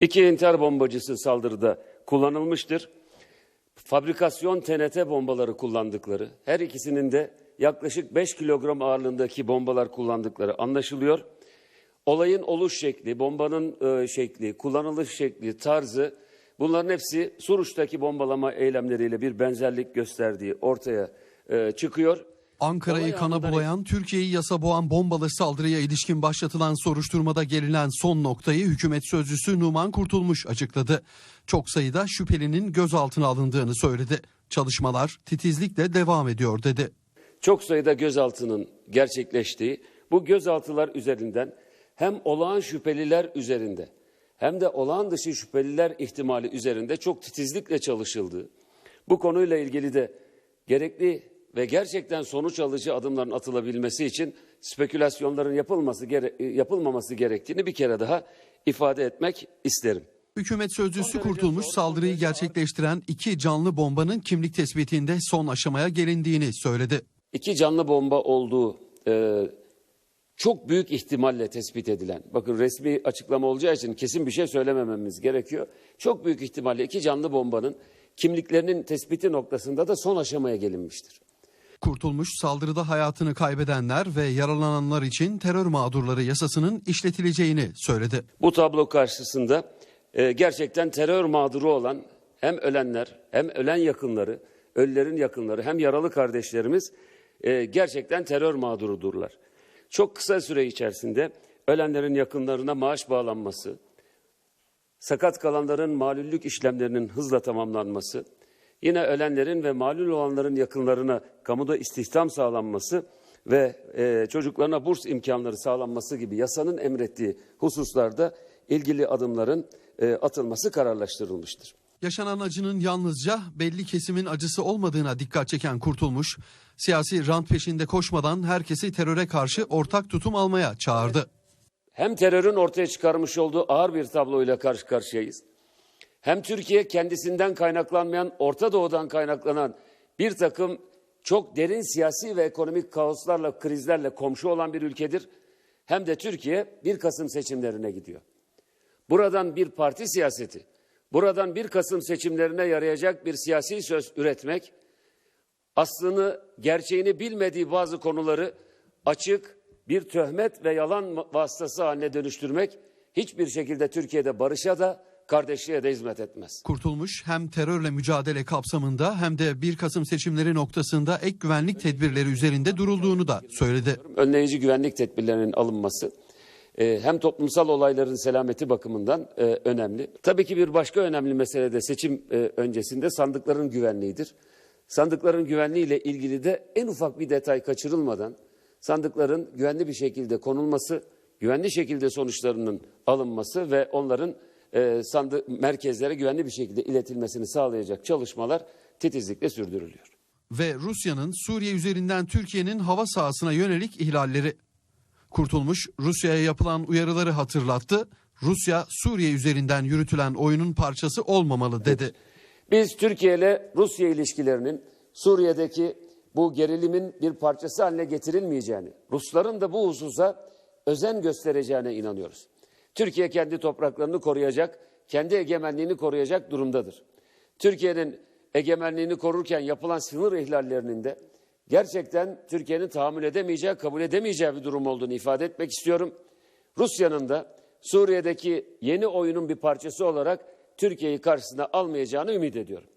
İki intihar bombacısı saldırıda kullanılmıştır. Fabrikasyon TNT bombaları kullandıkları, her ikisinin de yaklaşık 5 kilogram ağırlığındaki bombalar kullandıkları anlaşılıyor. Olayın oluş şekli, bombanın e, şekli, kullanılış şekli, tarzı bunların hepsi Suruç'taki bombalama eylemleriyle bir benzerlik gösterdiği ortaya e, çıkıyor. Ankara'yı kana bulayan, Türkiye'yi yasa boğan bombalı saldırıya ilişkin başlatılan soruşturmada gelinen son noktayı hükümet sözcüsü Numan Kurtulmuş açıkladı. Çok sayıda şüphelinin gözaltına alındığını söyledi. Çalışmalar titizlikle devam ediyor dedi. çok sayıda gözaltının gerçekleştiği bu gözaltılar üzerinden hem olağan şüpheliler üzerinde hem de olağan dışı şüpheliler ihtimali üzerinde çok titizlikle çalışıldığı, bu konuyla ilgili de gerekli ve gerçekten sonuç alıcı adımların atılabilmesi için spekülasyonların yapılması gere- yapılmaması gerektiğini bir kere daha ifade etmek isterim. Hükümet sözcüsü Kurtulmuş saldırıyı gerçekleştiren iki canlı bombanın kimlik tespitinde son aşamaya gelindiğini söyledi. iki canlı bomba olduğu e, çok büyük ihtimalle tespit edilen, bakın resmi açıklama olacağı için kesin bir şey söylemememiz gerekiyor. Çok büyük ihtimalle iki canlı bombanın kimliklerinin tespiti noktasında da son aşamaya gelinmiştir. Kurtulmuş saldırıda hayatını kaybedenler ve yaralananlar için terör mağdurları yasasının işletileceğini söyledi. Bu tablo karşısında e, gerçekten terör mağduru olan hem ölenler hem ölen yakınları, ölülerin yakınları hem yaralı kardeşlerimiz e, gerçekten terör mağdurudurlar. Çok kısa süre içerisinde ölenlerin yakınlarına maaş bağlanması, sakat kalanların malüllük işlemlerinin hızla tamamlanması, yine ölenlerin ve malul olanların yakınlarına kamuda istihdam sağlanması ve e, çocuklarına burs imkanları sağlanması gibi yasanın emrettiği hususlarda ilgili adımların e, atılması kararlaştırılmıştır. Yaşanan acının yalnızca belli kesimin acısı olmadığına dikkat çeken Kurtulmuş, siyasi rant peşinde koşmadan herkesi teröre karşı ortak tutum almaya çağırdı. Hem terörün ortaya çıkarmış olduğu ağır bir tabloyla karşı karşıyayız. Hem Türkiye kendisinden kaynaklanmayan, Orta Doğu'dan kaynaklanan bir takım çok derin siyasi ve ekonomik kaoslarla, krizlerle komşu olan bir ülkedir. Hem de Türkiye 1 Kasım seçimlerine gidiyor. Buradan bir parti siyaseti, buradan 1 Kasım seçimlerine yarayacak bir siyasi söz üretmek, aslını, gerçeğini bilmediği bazı konuları açık bir töhmet ve yalan vasıtası haline dönüştürmek hiçbir şekilde Türkiye'de barışa da kardeşliğe de hizmet etmez. Kurtulmuş hem terörle mücadele kapsamında hem de 1 Kasım seçimleri noktasında ek güvenlik tedbirleri üzerinde durulduğunu da söyledi. Önleyici güvenlik tedbirlerinin alınması e, hem toplumsal olayların selameti bakımından e, önemli. Tabii ki bir başka önemli mesele de seçim e, öncesinde sandıkların güvenliğidir. Sandıkların güvenliği ile ilgili de en ufak bir detay kaçırılmadan sandıkların güvenli bir şekilde konulması, güvenli şekilde sonuçlarının alınması ve onların e, sandık merkezlere güvenli bir şekilde iletilmesini sağlayacak çalışmalar titizlikle sürdürülüyor. Ve Rusya'nın Suriye üzerinden Türkiye'nin hava sahasına yönelik ihlalleri. Kurtulmuş Rusya'ya yapılan uyarıları hatırlattı. Rusya Suriye üzerinden yürütülen oyunun parçası olmamalı dedi. Biz Türkiye ile Rusya ilişkilerinin Suriye'deki bu gerilimin bir parçası haline getirilmeyeceğini, Rusların da bu hususa özen göstereceğine inanıyoruz. Türkiye kendi topraklarını koruyacak, kendi egemenliğini koruyacak durumdadır. Türkiye'nin egemenliğini korurken yapılan sınır ihlallerinin de gerçekten Türkiye'nin tahammül edemeyeceği, kabul edemeyeceği bir durum olduğunu ifade etmek istiyorum. Rusya'nın da Suriye'deki yeni oyunun bir parçası olarak Türkiye'yi karşısına almayacağını ümit ediyorum.